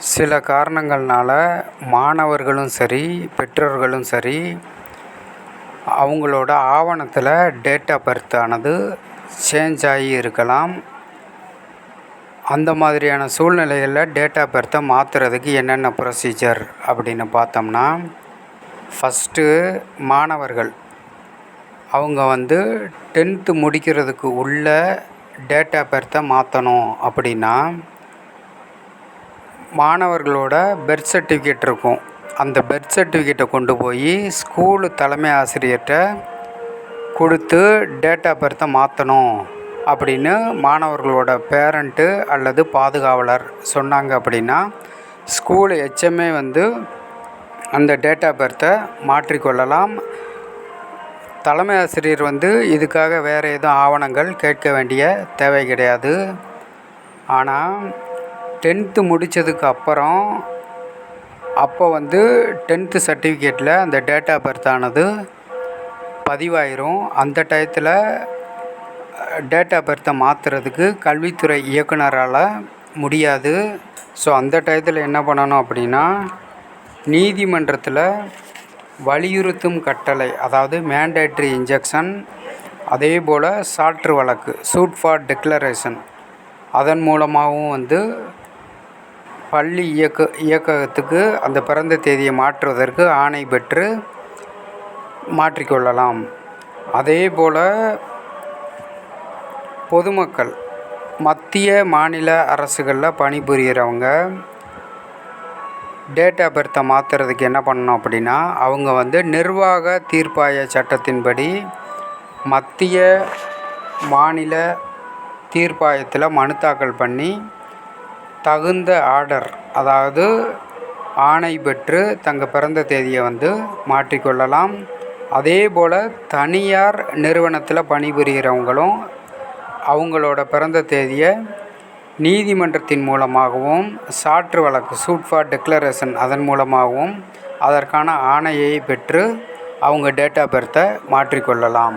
சில காரணங்கள்னால் மாணவர்களும் சரி பெற்றோர்களும் சரி அவங்களோட ஆவணத்தில் டேட் ஆஃப் பர்த் ஆனது சேஞ்ச் ஆகி இருக்கலாம். அந்த மாதிரியான சூழ்நிலைகளில் டேட் ஆஃப் பர்த்தை மாற்றுறதுக்கு என்னென்ன ப்ரொசீஜர் அப்படின்னு பார்த்தோம்னா ஃபஸ்ட்டு மாணவர்கள் அவங்க வந்து டென்த்து முடிக்கிறதுக்கு உள்ள டேட் ஆஃப் பர்த்தை மாற்றணும் அப்படின்னா மாணவர்களோட பெர்த் சர்டிஃபிகேட் இருக்கும். அந்த பெர்த் சர்டிஃபிகேட்டை கொண்டு போய் ஸ்கூலு தலைமை ஆசிரியர்கிட்ட கொடுத்து டேட் ஆஃப் பர்த்தை மாற்றணும் அப்படின்னு மாணவர்களோட பேரண்ட்டு அல்லது பாதுகாவலர் சொன்னாங்க அப்படின்னா ஸ்கூல் ஹெச்எம்ஏ வந்து அந்த டேட் ஆஃப் பர்த்தை மாற்றிக்கொள்ளலாம். தலைமை ஆசிரியர் வந்து இதுக்காக வேறு எதுவும் ஆவணங்கள் கேட்க வேண்டிய தேவை கிடையாது. ஆனால் டென்த்து முடித்ததுக்கு அப்புறம் அப்போ வந்து டென்த்து சர்டிஃபிகேட்டில் அந்த டேட் ஆஃப் பர்த் ஆனது பதிவாயிரும். அந்த டயத்தில் டேட் ஆஃப் பர்த்தை மாற்றுறதுக்கு கல்வித்துறை இயக்குனரால் முடியாது. ஸோ அந்த டயத்தில் என்ன பண்ணணும் அப்படின்னா நீதிமன்றத்தில் வலியுறுத்தும் கட்டளை அதாவது மேண்டேட்ரி இன்ஜெக்ஷன் அதே போல் சாற்று வழக்கு சூட் ஃபார் டிக்ளரேஷன் அதன் மூலமாகவும் வந்து பள்ளி இயக்க இயக்ககத்துக்கு அந்த பிறந்த தேதியை மாற்றுவதற்கு ஆணை பெற்று மாற்றிக்கொள்ளலாம் அதே போல் பொதுமக்கள் மத்திய மாநில அரசுகளில் பணிபுரிகிறவங்க டேட் ஆஃப் பர்த்தை மாற்றுறதுக்கு என்ன பண்ணணும் அப்படின்னா அவங்க வந்து நிர்வாக தீர்ப்பாய சட்டத்தின்படி மத்திய மாநில தீர்ப்பாயத்தில் மனு தாக்கல் பண்ணி தகுந்த ஆர்டர் அதாவது ஆணை பெற்று தங்கள் பிறந்த தேதியை வந்து மாற்றிக்கொள்ளலாம். அதே போல் தனியார் நிறுவனத்தில் பணிபுரிகிறவங்களும் அவங்களோட பிறந்த தேதியை நீதிமன்றத்தின் மூலமாகவும் சாற்று வழக்கு சூட் ஃபார் டிக்ளரேஷன் அதன் மூலமாகவும் அதற்கான ஆணையை பெற்று அவங்க டேட் ஆஃப் பர்த்தை மாற்றிக்கொள்ளலாம்.